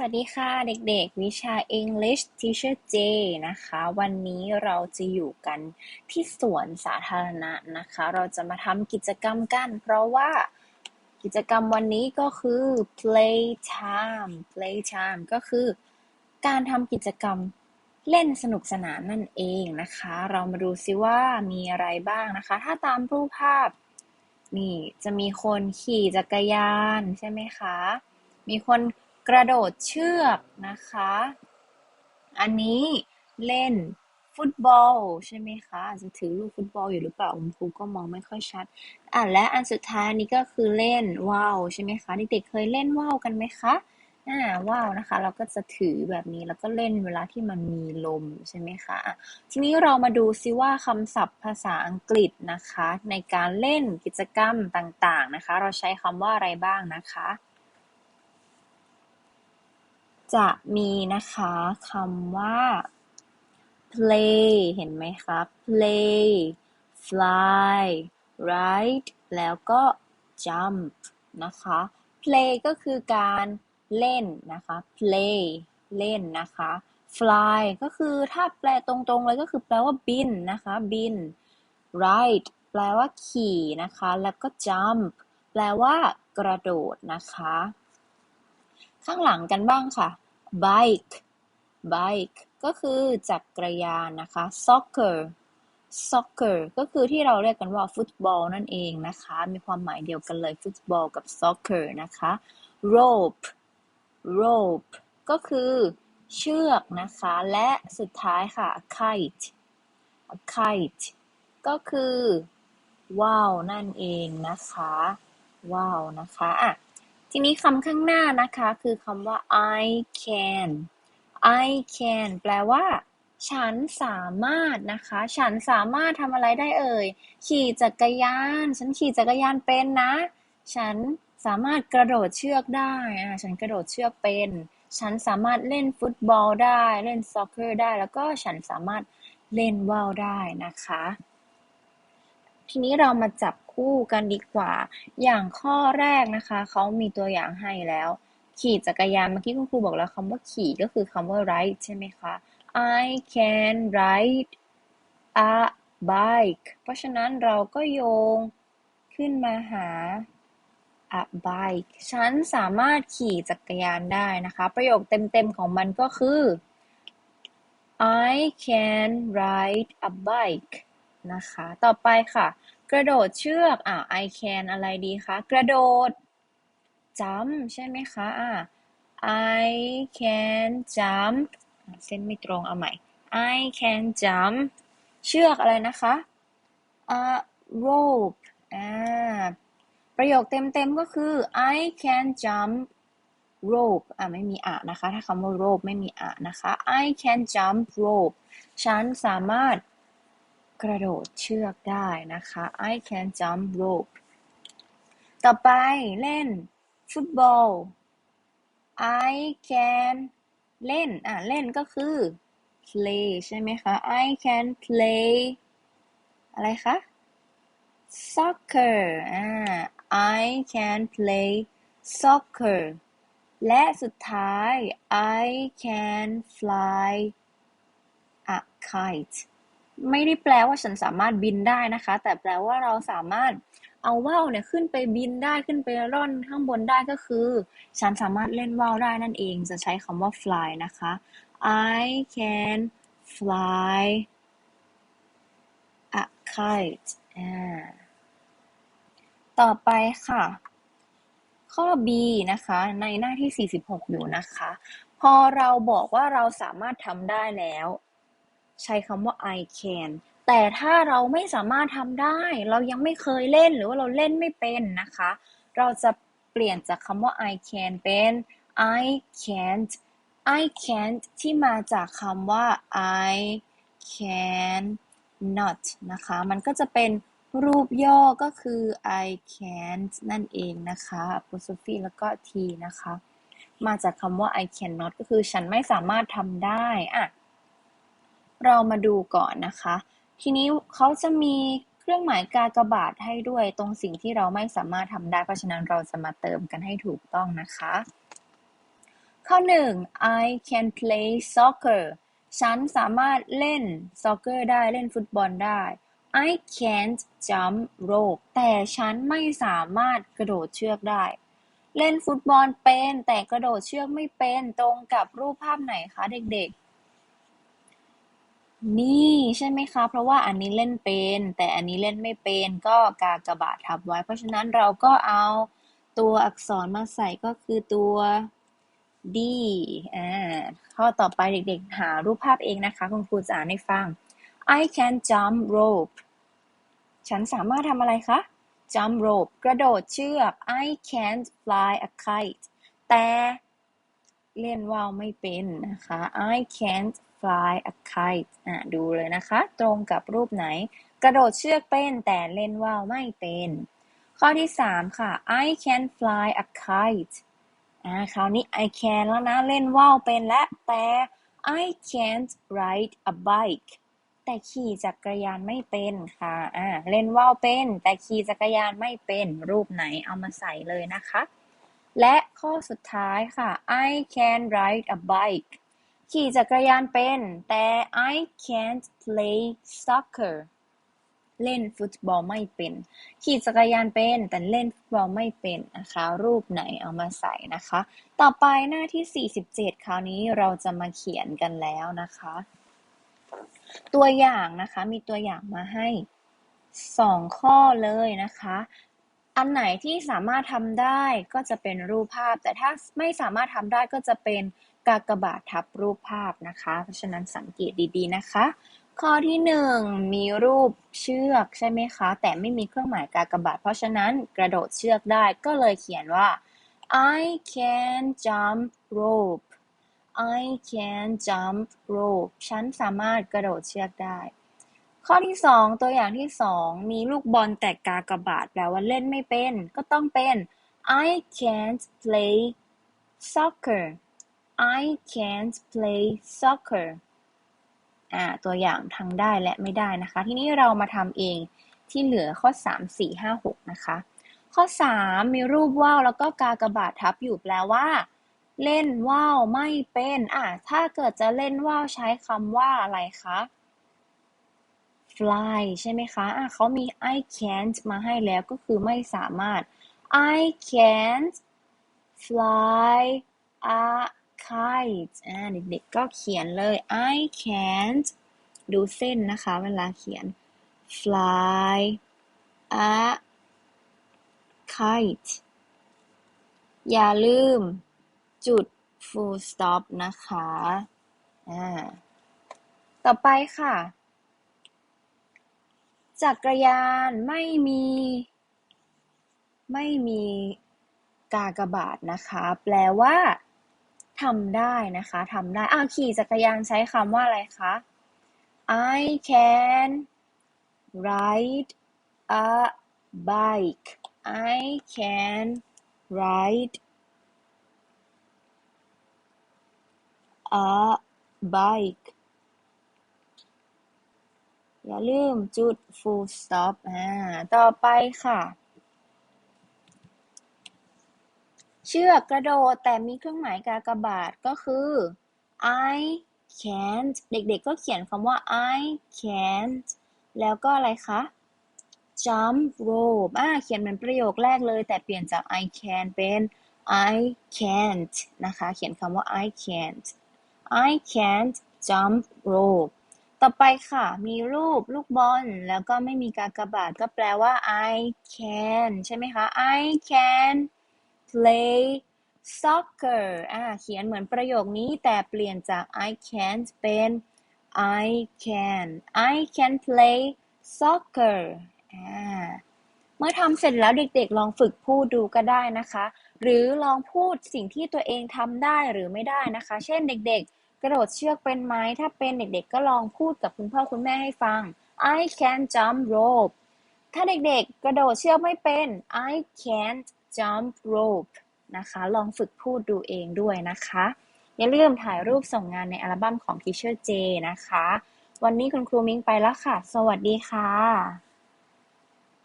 สวัสดีค่ะเด็กๆ วิชา English Teacher J นะคะ วันนี้เราจะอยู่กันที่สวนสาธารณะนะคะ เราจะมาทำกิจกรรมกัน เพราะว่ากิจกรรมวันนี้ก็คือ play time play time ก็คือการทำกิจกรรมเล่นสนุกสนานนั่นเองนะคะ เรามาดูซิว่ามีอะไรบ้างนะคะ ถ้าตามรูปภาพ นี่จะมีคนขี่จักรยานใช่ไหมคะ มีคน กระโดดเชือกนะคะ อันนี้เล่นฟุตบอลใช่ไหมคะอาจจะถือลูกฟุตบอลอยู่หรือเปล่าคุณครูก็มองไม่ค่อยชัดอะและอันสุดท้ายนี้ก็คือเล่นว่าวใช่ไหมคะเด็กๆเคยเล่นว่าวกันไหมคะอ่าว่าวนะคะ เราก็จะถือแบบนี้แล้วก็เล่นเวลาที่มันมีลมใช่ไหมคะอะทีนี้เรามาดูซิว่าคำศัพท์ภาษาอังกฤษนะคะ ในการเล่นกิจกรรมต่างๆนะคะ เราใช้คำว่าอะไรบ้างนะคะ จะมีนะคะคำว่า play เห็นไหมคะ play fly ride แล้วก็ jump นะคะ play ก็คือการเล่นนะคะ play เล่นนะคะ fly ก็คือถ้าแปลตรงๆเลยก็คือแปลว่าบินนะคะ บิน ride แปลว่าขี่นะคะ แล้วก็ jump แปลว่ากระโดดนะคะ ข้างหลังกันบ้างค่ะ bike bike ก็คือจักรยานนะคะ soccer soccer ก็คือที่เราเรียกกันว่าฟุตบอลนั่นเองนะคะ มีความหมายเดียวกันเลยฟุตบอลกับ soccer นะคะ rope rope ก็คือเชือกนะคะ และสุดท้ายค่ะ kite kite ก็คือว่าวนั่นเองนะคะว่าวนะคะอะ ทีนี้คำข้างหน้านะคะ คือคำว่า I can I can แปลว่า ฉันสามารถนะคะ ฉันสามารถทำอะไรได้เอ่ย ขี่จักรยาน ฉันขี่จักรยานเป็นนะ ฉันสามารถกระโดดเชือกได้อ่าฉันกระโดดเชือกเป็น ฉันสามารถเล่นฟุตบอลได้ เล่นซ็อกเกอร์ได้ แล้วก็ฉันสามารถเล่นว่าวได้นะคะ ทีนี้เรามาจับ คู่กันดีกว่า อย่างข้อแรกนะคะ เขามีตัวอย่างให้แล้ว ขี่จักรยานเมื่อกี้คุณครูบอกแล้วคำว่าขี่ก็คือคำว่า ride ใช่ไหมคะ I can ride a bike เพราะฉะนั้นเราก็โยงขึ้นมาหา a bike ฉันสามารถขี่จักรยานได้นะคะ ประโยคเต็มๆของมันก็คือ I can ride a bike นะคะ ต่อไปค่ะ กระโดดเชือกอ่า I can อะไรดีคะ กระโดด jump ใช่ไหมคะอ่า I can jump เส้นไม่ตรงเอาใหม่ I can jump เชือกอะไรนะคะ a rope อ่าประโยคเต็มๆก็คือ I can jump rope อ่าไม่มีอะนะคะ ถ้าคำว่า rope ไม่มีอะนะคะ I can jump rope ฉันสามารถ กระโดดเชือกได้นะคะ I can jump rope ต่อไปเล่นฟุตบอล I can เล่น อะ เล่นก็คือ play ใช่ไหมคะ I can play อะไรคะ soccer อ่า I can play soccer และสุดท้าย I can fly a kite ไม่ได้แปลว่าฉันสามารถบินได้นะคะ แต่แปลว่าเราสามารถเอาว่าวเนี่ยขึ้นไปบินได้ขึ้นไปร่อนข้างบนได้ก็คือ ฉันสามารถเล่นว่าวได้นั่นเอง จะใช้คำว่า fly นะคะ I can fly a kite ต่อไปค่ะ ข้อ B นะคะ ในหน้าที่ 46 อยู่นะคะ พอเราบอกว่าเราสามารถทำได้แล้ว ใช้คำว่า I can แต่ถ้าเราไม่สามารถทำได้ เรายังไม่เคยเล่นหรือว่าเราเล่นไม่เป็นนะคะ เราจะเปลี่ยนจากคำว่า I can เป็น I can't I can't ที่มาจากคำว่า I can not นะคะ มันก็จะเป็นรูปย่อก็คือ I can't นั่นเองนะคะ apostrophe แล้วก็ t นะคะ มาจากคำว่า I cannot ก็คือฉันไม่สามารถทำได้อะ เรามาดูก่อนนะคะ ทีนี้เขาจะมีเครื่องหมายกากบาทให้ด้วยตรงสิ่งที่เราไม่สามารถทำได้ เพราะฉะนั้นเราจะมาเติมกันให้ถูกต้องนะคะ ข้อหนึ่ง I can play soccer ฉันสามารถเล่น soccer ได้เล่นฟุตบอลได้ I can't jump rope แต่ฉันไม่สามารถกระโดดเชือกได้ เล่นฟุตบอลเป็นแต่กระโดดเชือกไม่เป็นตรงกับรูปภาพไหนคะเด็กๆ นี่ใช่ไหมคะ เพราะว่าอันนี้เล่นเป็น แต่อันนี้เล่นไม่เป็น ก็กากบาททับไว้ เพราะฉะนั้นเราก็เอาตัวอักษรมาใส่ก็คือตัว D อ่าข้อต่อไปเด็กๆ หารูปภาพเองนะคะ คุณครูจะอ่านให้ฟัง I can jump rope ฉันสามารถทำอะไรคะ jump rope กระโดดเชือก I can't fly a kite แต่เล่นว่าวไม่เป็นนะคะ I can't fly a kite อะดูเลยนะคะ ตรงกับรูปไหน กระโดดเชือกเป็นแต่เล่นว่าวไม่เป็น ข้อที่สามค่ะ I can fly a kite อ่าคราวนี้ I can แล้วนะ เล่นว่าวเป็นและแต่ I can't ride a bike แต่ขี่จักรยานไม่เป็นค่ะอ่าเล่นว่าวเป็น แต่ขี่จักรยานไม่เป็น รูปไหนเอามาใส่เลยนะคะ และข้อสุดท้ายค่ะ I can ride a bike ขี่จักรยานเป็น แต่ I can't play soccer เล่นฟุตบอลไม่เป็น ขี่จักรยานเป็น แต่เล่นฟุตบอลไม่เป็นนะคะ รูปไหนเอามาใส่นะคะ ต่อไปหน้าที่ 47 คราวนี้เราจะมาเขียนกันแล้วนะคะ ตัวอย่างนะคะมีตัวอย่างมาให้ 2 ข้อเลยนะคะ อันไหนที่สามารถทำได้ก็จะเป็นรูปภาพ แต่ถ้าไม่สามารถทำได้ก็จะเป็น กากบาททับรูปภาพนะคะ เพราะฉะนั้นสังเกตดีๆนะคะ ข้อที่หนึ่งมีรูปเชือกใช่ไหมคะ แต่ไม่มีเครื่องหมายกากบาท เพราะฉะนั้นกระโดดเชือกได้ก็เลยเขียนว่า I can jump rope I can jump rope ฉันสามารถกระโดดเชือกได้ ข้อที่สองตัวอย่างที่สองมีลูกบอลแต่กากบาทแปลว่าเล่นไม่เป็น ก็ต้องเป็น I can't play soccer I can't play soccer อ่าตัวอย่างทั้งได้และไม่ได้นะคะ ทีนี้เรามาทำเองที่เหลือข้อ 3 4 5 6 นะคะ ข้อ 3 มีรูปว่าวแล้วก็กากบาททับอยู่แปลว่า เล่นว่าวไม่เป็นอะถ้าเกิดจะเล่นว่าวใช้คำว่าอะไรคะ fly ใช่ไหมคะอะเขามี I can't มาให้แล้วก็คือไม่สามารถ I can't fly a kite อ่าเด็กๆก็เขียนเลย I can't ดูเส้นนะคะ เวลาเขียน fly a kite อย่าลืมจุด full stop นะคะ อ่า ต่อไปค่ะ จักรยานไม่มี ไม่มีกากบาทนะคะ แปลว่า ทำได้นะคะทำได้อ้าวขี่จักรยานใช้คำว่าอะไรคะ I can ride a bike I can ride a bike อย่าลืมจุด full stop อ่าต่อไปค่ะ เชือกกระโดดแต่มีเครื่องหมายกากบาทก็คือ I can't เด็กๆก็เขียนคำว่า I can't แล้วก็อะไรคะ jump rope อ่าเขียนเหมือนประโยคแรกเลย แต่เปลี่ยนจาก I can เป็น I can't นะคะ เขียนคำว่า I can't I can't jump rope ต่อไปค่ะ มีรูปลูกบอล แล้วก็ไม่มีกากบาทก็แปลว่า I can ใช่ไหมคะ I can play soccer อ่าเขียนเหมือนประโยคนี้แต่เปลี่ยนจาก I can't เป็น I can I can play soccer อ่าเมื่อทำเสร็จแล้วเด็กๆ ลองฝึกพูดดูก็ได้นะคะ หรือลองพูดสิ่งที่ตัวเองทำได้หรือไม่ได้นะคะ เช่นเด็กๆ กระโดดเชือกเป็นไหมถ้าเป็นเด็กๆ ก็ลองพูดกับคุณพ่อคุณแม่ให้ฟัง I can jump rope ถ้าเด็กๆ กระโดดเชือกไม่เป็น I can't jump rope นะคะ ลองฝึกพูดดูเองด้วยนะคะ อย่าลืมถ่ายรูปส่งงานในอัลบั้มของ Teacher J นะคะ วันนี้คุณครูมิ้งไปแล้วค่ะ สวัสดีค่ะ